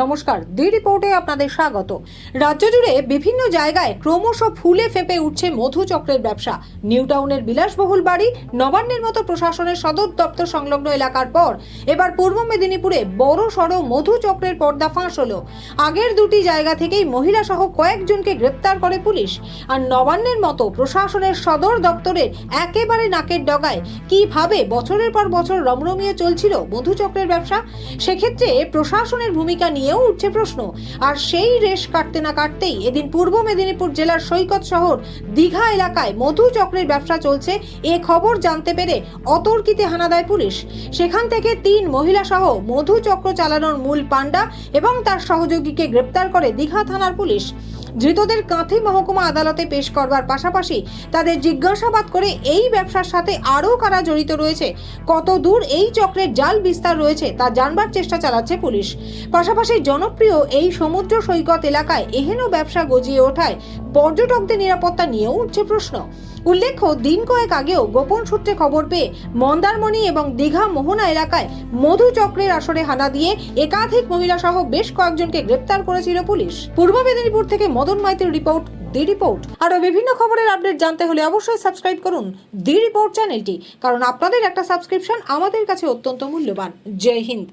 নমস্কার দি রিপোর্টে আপনাদের স্বাগত। রাজ্য জুড়ে বিভিন্ন জায়গায় ক্রমশ ফুলে ফেঁপে উঠছে মধুচক্রের ব্যবসা। নিউ টাউনের বিলাসবহুল বাড়ি, নবান্নের মতো প্রশাসনের সদর দপ্তর সংলগ্ন এলাকার পর এবার পূর্ব মেদিনীপুরে বড় সড় মধু চক্রের পর্দা ফাঁস হলো। আগের দুটি জায়গা থেকেই মহিলা সহ কয়েকজনকে গ্রেপ্তার করে পুলিশ। আর নবান্নের মতো প্রশাসনের সদর দপ্তরের একেবারে নাকের ডগায় কীভাবে বছরের পর বছর রমরমিয়ে চলছিল মধুচক্রের ব্যবসা, সেক্ষেত্রে প্রশাসনের ভূমিকা নিয়েও উঠছে প্রশ্ন। আর সেই রেশ কাটতে না কাটতেই এদিন পূর্ব মেদিনীপুর জেলার সৈকত শহর দীঘা এলাকায় মধু চক্রের ব্যবসা চলছে। এ খবর জানতে পেরে অতর্কিতে হানা দেয় পুলিশ। সেখান থেকে তিন মহিলা সহ মধু চক্র চালানোর মূল পাণ্ডা এবং তার সহযোগীকে গ্রেপ্তার করে দীঘা থানার পুলিশ। ধৃতদের কাঁথি মহকুমা আদালতে পেশ করবার পাশাপাশি তাদের জিজ্ঞাসাবাদ করে এই ব্যবসার সাথে আরও কারা জড়িত রয়েছে, কত দূর এই চক্রের জাল বিস্তার রয়েছে তা জানবার চেষ্টা চালাচ্ছে পুলিশ। পাশাপাশি জনপ্রিয় এই সমুদ্র সৈকত এলাকায় এহেন ব্যবসা গজিয়ে ওঠায় পর্যটকদের নিরাপত্তা নিয়েও উঠছে প্রশ্ন। উল্লেখ্য, দিন কয়েক আগেও গোপন সূত্রে খবর পেয়ে মন্দারমণি এবং দীঘা মোহনা এলাকায় মধু চক্রের আসরে হানা দিয়ে একাধিক মহিলা সহ বেশ কয়েকজনকে গ্রেপ্তার করেছিল পুলিশ। পূর্ব মেদিনীপুর থেকে মদন মাইতির রিপোর্ট, দি রিপোর্ট। আরও বিভিন্ন খবরের আপডেট জানতে হলে অবশ্যই সাবস্ক্রাইব করুন দি রিপোর্ট চ্যানেলটি, কারণ আপনাদের একটা সাবস্ক্রিপশন আমাদের কাছে অত্যন্ত মূল্যবান। জয় হিন্দ।